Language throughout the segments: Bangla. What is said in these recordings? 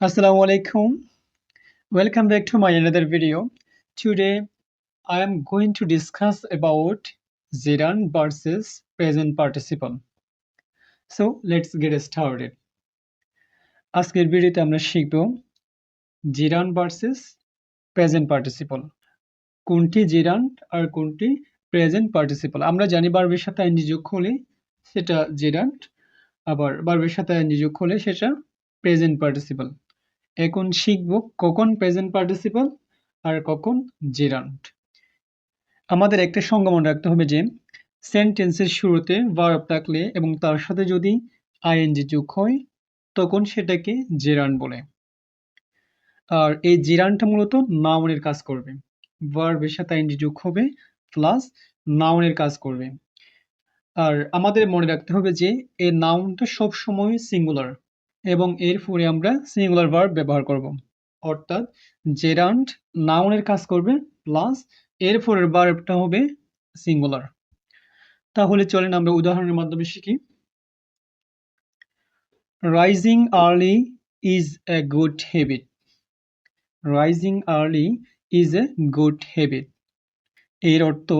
Assalamu alaikum. Welcome back to my another video. Today I am going to discuss about gerund versus present participle. So let's get started. আজকের ভিডিওতে আমরা শিখব জিরান ভার্সেস প্রেজেন্ট পার্টিসিপল কোনটি জিরান্ট আর কোনটি প্রেজেন্ট পার্টিসিপল আমরা জানি বার্বের সাথে আইনজি যোগ হলে সেটা জিরান্ট আবার বার্বের সাথে আইনজি যোগ হলে সেটা প্রেজেন্ট পার্টিসিপল এখন শিখব কখন প্রেজেন্ট পার্টিসিপাল আর কখন জেরান্ট আমাদের একটা সংজ্ঞা মনে রাখতে হবে যে সেন্টেন্সের শুরুতে ভার্ব থাকলে এবং তার সাথে যদি আইএনজি যোগ হয়, তখন সেটাকে জেরান বলে। আর এই জিরানটা মূলত নাউনের কাজ করবে। ভার্বের সাথে আইএনজি যোগ হবে প্লাস নাউনের কাজ করবে। আর আমাদের মনে রাখতে হবে যে, এই নাউনটা সবসময় সিঙ্গুলার এবং এর পরে আমরা সিঙ্গুলার ভার্ব ব্যবহার করব। অর্থাৎ জেরান্ট নাউনের কাজ করবে প্লাস এর পরের ভার্বটা হবে সিঙ্গুলার তাহলে চলেন আমরা উদাহরণের মাধ্যমে শিখি। Rising early is a good habit rising early is a good habit এর অর্থ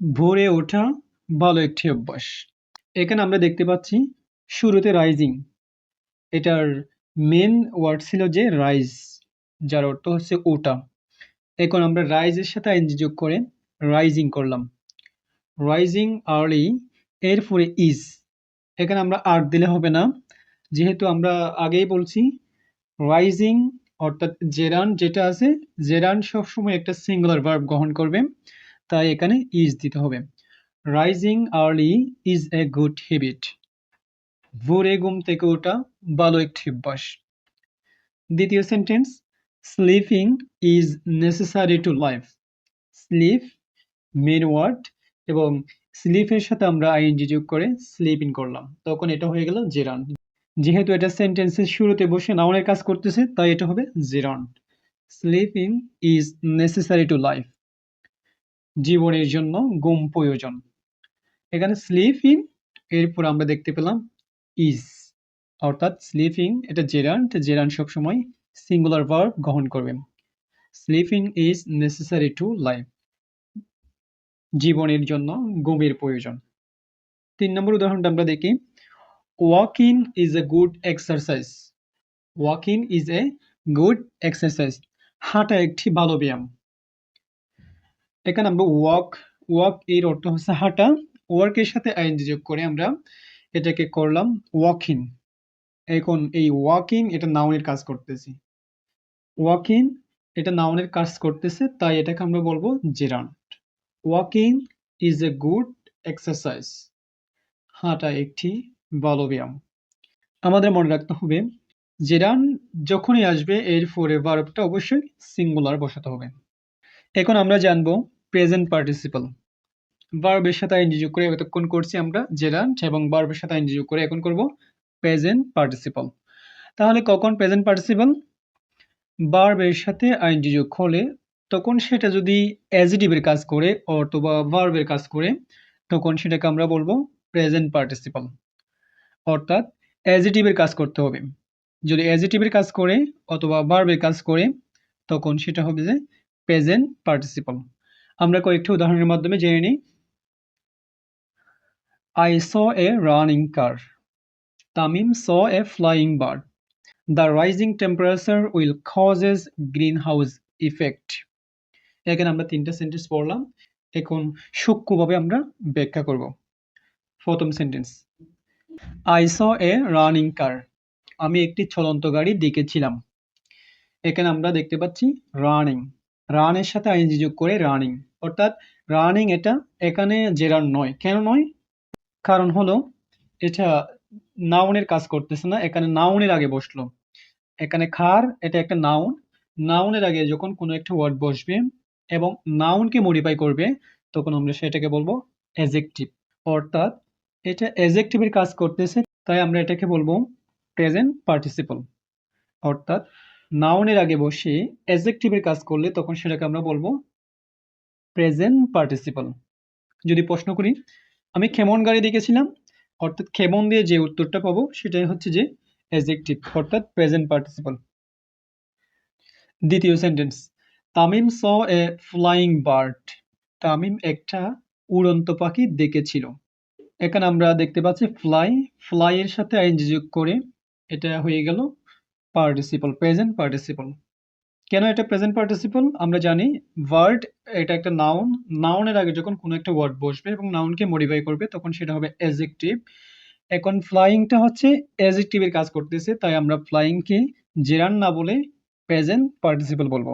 ভোরে ওঠা ভালো একটি অভ্যাস। এখানে আমরা দেখতে পাচ্ছি শুরুতে রাইজিং এটার মেন ওয়ার্ড ছিল যে রাইজ যার অর্থ হচ্ছে ওটা। এখন আমরা রাইজের সাথে আইনজি যোগ করে রাইজিং করলাম। রাইজিং আর্লি এর পরে ইজ এখানে আমরা আর দিলে হবে না। যেহেতু আমরা আগেই বলছি রাইজিং অর্থাৎ জেরান যেটা আছে জেরান সবসময় একটা সিঙ্গুলার ভার্ব গ্রহণ করবে, তাই এখানে ইজ দিতে হবে। Rising early is a good habit ভোরে ঘুম থেকে ওঠা ভালো একটি অভ্যাস। দ্বিতীয় sentence sleeping is necessary to life sleep main word এবং স্লিপের সাথে আমরা আইএনজি যোগ করে স্লিপিং করলাম। তখন এটা হয়ে গেল জেরান যেহেতু এটা সেন্টেন্সের শুরুতে বসে নাউনের কাজ করতেছে, তাই এটা হবে gerund sleeping is necessary to life জীবনের জন্য ঘুম প্রয়োজন। এখানে স্লিপিং এরপর আমরা দেখতে পেলাম ইজ অর্থাৎ স্লিপিং এটা জেরান্ট জেরান্ট সবসময় সিঙ্গুলার ভার্ব গ্রহণ করবে। Sleeping is necessary to life জীবনের জন্য ঘুমের প্রয়োজন। তিন নম্বর উদাহরণটা আমরা দেখি। Walking is a good exercise walking is a good exercise হাঁটা একটি ভালো ব্যায়াম। এখানে আমরা ওয়াক ওয়াক এর অর্থ হচ্ছে হাঁটা ওয়ার্কের সাথে আইন যোগ করে আমরা এটাকে করলাম ওয়াকিং এখন এই ওয়াকিং এটা নাউনের কাজ করতেছি। ওয়াকিং এটা নাউনের কাজ করতেছে, তাই এটাকে আমরা বলব gerund walking is a good exercise হাঁটা একটি ভালো ব্যায়াম। আমাদের মনে রাখতে হবে জেরান যখনই আসবে, এর পরে ভার্বটা অবশ্যই সিঙ্গুলার বসাতে হবে। এখন আমরা জানব প্রেজেন্ট পার্টিসিপাল ভার্বের সাথে আইনজি যোগ করে এতক্ষণ করছি আমরা জেরান্ট এবং ভার্বের সাথে আইনজি যোগ করে এখন করব প্রেজেন্ট পার্টিসিপাল তাহলে কখন প্রেজেন্ট পার্টিসিপাল ভার্বের সাথে আইনজি যোগ হলে তখন সেটা যদি অ্যাজিটিভের কাজ করে অথবা ভার্বের কাজ করে, তখন সেটাকে আমরা বলব প্রেজেন্ট পার্টিসিপাল অর্থাৎ অ্যাজিটিভের কাজ করতে হবে। যদি অ্যাজিটিভের কাজ করে অথবা ভার্বের কাজ করে, তখন সেটা হবে যে প্রেজেন্ট পার্টিসিপাল আমরা কয়েকটি উদাহরণের মাধ্যমে জেনে নিই। I saw a running car. Tamim saw a flying bird. The rising temperature will causes greenhouse effect. এখানে আমরা তিনটা সেন্টেন্স পড়লাম। এখন সূক্ষ্মভাবে আমরা ব্যাখ্যা করব। প্রথম sentence I saw a running car আমি একটি চলন্ত গাড়ি দেখেছিলাম। এখানে আমরা দেখতে পাচ্ছি রানিং রানের সাথে আইনজি যোগ করে রানিং অর্থাৎ রানিং এটা এখানে জেরার নয়। কেন নয়? কারণ হলো, এটা নাউনের কাজ করতেছে না, এখানে নাউনের আগে বসল। এখানে খার, এটা একটা নাউন। নাউনের আগে যখন কোনো একটা ওয়ার্ড বসবে এবং নাউনকে মডিফাই করবে, তখন আমরা সেটাকে বলব এজেকটিভ অর্থাৎ এটা এজেকটিভের কাজ করতেছে, তাই আমরা এটাকে বলব প্রেজেন্ট পার্টিসিপল অর্থাৎ নাউনের আগে বসে এজেকটিভের কাজ করলে তখন সেটাকে আমরা বলব প্রেজেন্ট পার্টিসিপল যদি প্রশ্ন করি আমি কেমন গাড়ি দেখেছিলাম? অর্থাৎ কেমন দিয়ে যে উত্তরটা পাবো সেটাই হচ্ছে যে অ্যাজেক্টিভ অর্থাৎ প্রেজেন্ট পার্টিসিপাল দ্বিতীয় sentence Tamim saw a flying bird Tamim একটা উড়ন্ত পাখি দেখেছিল। এখানে আমরা দেখতে পাচ্ছি ফ্লাই ফ্লাই এর সাথে আইনজি যোগ করে এটা হয়ে গেল পার্টিসিপল প্রেজেন্ট পার্টিসিপল কেন এটা প্রেজেন্ট পার্টিসিপল আমরা জানি ওয়ার্ড এটা একটা নাউন নাউনের আগে যখন কোনো একটা ওয়ার্ড বসবে এবং নাউনকে মডিফাই করবে, তখন সেটা হবে অ্যাজেক্টিভ এখন ফ্লাইংটা হচ্ছে অ্যাজেক্টিভের কাজ করতেছে, তাই আমরা ফ্লাইংকে জেরান না বলে প্রেজেন্ট পার্টিসিপল বলব।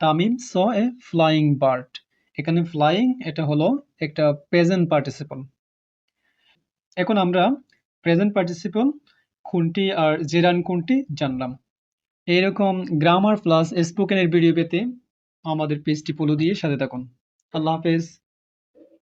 Tamim saw a flying bird এখানে ফ্লাইং এটা হলো একটা প্রেজেন্ট পার্টিসিপল এখন আমরা প্রেজেন্ট পার্টিসিপল কোনটি আর জেরান কোনটি জানলাম। এইরকম গ্রামার প্লাস স্পোকেনের ভিডিও পেতে আমাদের পেজটি পোলো দিয়ে সাথে থাকুন। আল্লাহ হাফেজ।